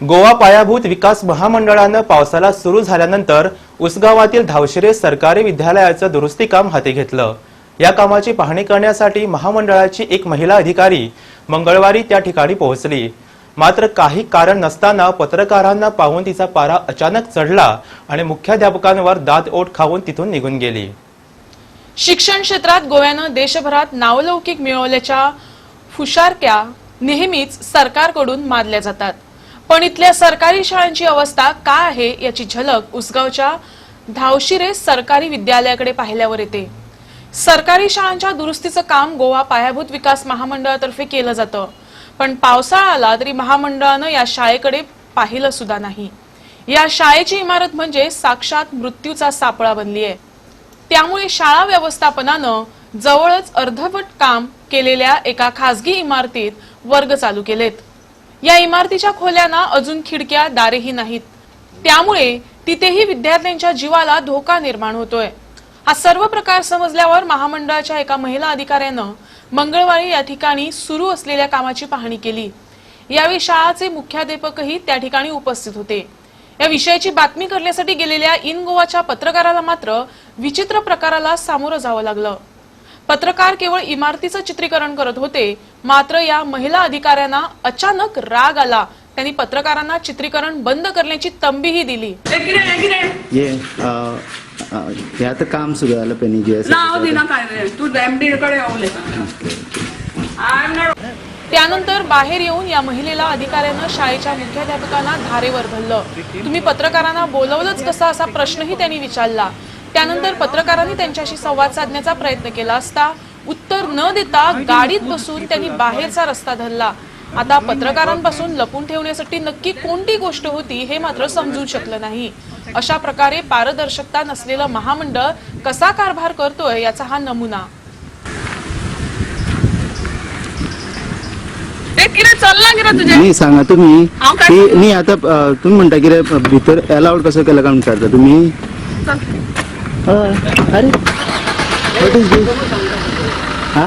गोवा पायाभूत विकास महामंडळानं पावसाला सुरू झाल्यानंतर उसगावातील धावशिरे सरकारी विद्यालयाचं दुरुस्ती काम हाती घेतलं. या कामाची पाहणी करण्यासाठी महामंडळाची एक महिला अधिकारी मंगळवारी त्या ठिकाणी पोहोचली. मात्र काही कारण नसताना पत्रकारांना पाहून तिचा पारा अचानक चढला आणि मुख्याध्यापकांवर दात ओठ खाऊन तिथून निघून गेली. शिक्षण क्षेत्रात गोव्यानं देशभरात नावलौकिक मिळवल्याच्या फुशारक्या नेहमीच सरकारकडून मारल्या जातात. पण इथल्या सरकारी शाळांची अवस्था काय आहे याची झलक उसगावच्या धावशिरे सरकारी विद्यालयाकडे पाहिल्यावर येते. सरकारी शाळांच्या दुरुस्तीचं काम गोवा पायाभूत विकास महामंडळातर्फे केलं जातं. पण पावसाळा आला तरी महामंडळानं या शाळेकडे पाहिलं सुद्धा नाही. या शाळेची इमारत म्हणजे साक्षात मृत्यूचा सापळा बनली आहे. त्यामुळे शाळा व्यवस्थापनानं जवळच अर्धवट काम केलेल्या एका खासगी इमारतीत वर्ग चालू केलेत. या इमारतीच्या खोल्यांना अजून खिडक्या दारेही नाहीत. त्यामुळे तिथेही विद्यार्थ्यांच्या जीवाला धोका निर्माण होतोय. हा सर्व प्रकार समजल्यावर महामंडळाच्या एका महिला अधिकाऱ्यानं मंगळवारी या ठिकाणी सुरू असलेल्या कामाची पाहणी केली. यावेळी शाळाचे मुख्याध्यापकही त्या ठिकाणी उपस्थित होते. या विषयाची बातमी करण्यासाठी गेलेल्या इन गोवाच्या पत्रकाराला मात्र विचित्र प्रकाराला सामोरं जावं लागलं. पत्रकार केवळ इमारतीचं चित्रीकरण करत होते मात्र या महिला अधिकाऱ्यांना अचानक राग आला. त्यांनी पत्रकारांना चित्रीकरण बंद करण्याची तंबीही दिली. ये हे आता काम सुरू झालं पेनी जी नाव दिना काय नाही तू एमडी कडे येऊ आय एम नॉट त्यानंतर बाहेर येऊन या महिलेला अधिकाऱ्यानं शाळेच्या मुख्याध्यापकांना धारेवर धरलं. तुम्ही पत्रकारांना बोलवलंच कसं असा प्रश्नही त्यांनी विचारला. त्यानंतर पत्रकारांनी त्यांच्याशी संवाद साधण्याचा प्रयत्न केला असता उत्तर न देता गाडीत बसून त्यांनी बाहेरचा रस्ता धरला. आता पत्रकारांपासून लपून ठेवण्यासाठी नक्की कोणती गोष्ट होती हे मात्र समजू शकलं नाही. अशा प्रकारे पारदर्शकता नसलेलं महामंडळ कसा कारभार करतोय याचा हा नमुना. न्ही सांगा तुम्ही. की? न्ही आता तुम्ही म्हणता कितें भितर अलाउड कसो केला काय विचारता तुम्ही. अरे व्हॉट इज दिस हा?